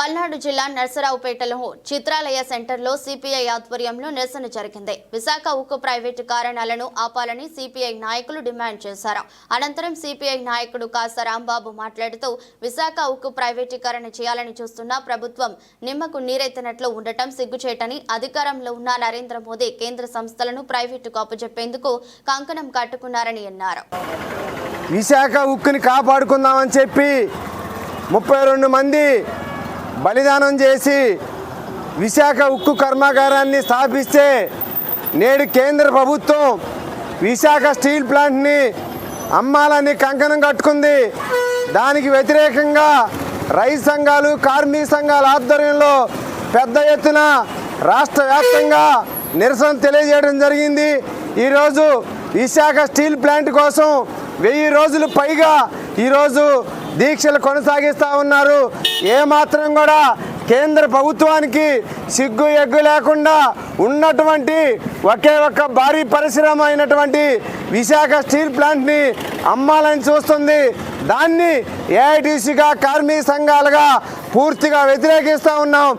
పల్నాడు జిల్లా నర్సరావుపేటలో చిత్రాలయ సెంటర్లో సిపిఐ ఆధ్వర్యంలో నిరసన జరిగింది. విశాఖ ఉక్కు ప్రైవేటు కారణాలను ఆపాలని సిపిఐ నాయకులు డిమాండ్ చేశారు. అనంతరం సిపిఐ నాయకుడు కాస రాంబాబు మాట్లాడుతూ విశాఖ ఉక్కు ప్రైవేటీకరణ చేయాలని చూస్తున్న ప్రభుత్వం నిమ్మకు నీరెత్తినట్లు ఉండటం సిగ్గుచేటని అధికారంలో ఉన్న నరేంద్ర మోదీ కేంద్ర సంస్థలను ప్రైవేటుకు అప్పచెప్పేందుకు కంకణం కట్టుకున్నారని అన్నారు. విశాఖ ఉక్కుని కాపాడుకుందామని చెప్పి ముప్పై రెండు మంది బలిదానం చేసి విశాఖ ఉక్కు కర్మాగారాన్ని స్థాపిస్తే నేడు కేంద్ర ప్రభుత్వం విశాఖ స్టీల్ ప్లాంట్ని అమ్మాలని కంకణం కట్టుకుంది. దానికి వ్యతిరేకంగా రైతు సంఘాలు కార్మిక సంఘాల ఆధ్వర్యంలో పెద్ద ఎత్తున రాష్ట్ర వ్యాప్తంగా నిరసన తెలియజేయడం జరిగింది. ఈరోజు విశాఖ స్టీల్ ప్లాంట్ కోసం వెయ్యి రోజులు పైగా ఈరోజు దీక్షలు కొనసాగిస్తూ ఉన్నారు. ఏమాత్రం కూడా కేంద్ర ప్రభుత్వానికి సిగ్గు ఎగ్గు లేకుండా ఉన్నటువంటి ఒకే ఒక్క భారీ పరిశ్రమ అయినటువంటి విశాఖ స్టీల్ ప్లాంట్ని అమ్మాలని చూస్తుంది. దాన్ని ఏఐటీసీగా కార్మిక సంఘాలుగా పూర్తిగా వ్యతిరేకిస్తూ ఉన్నాం.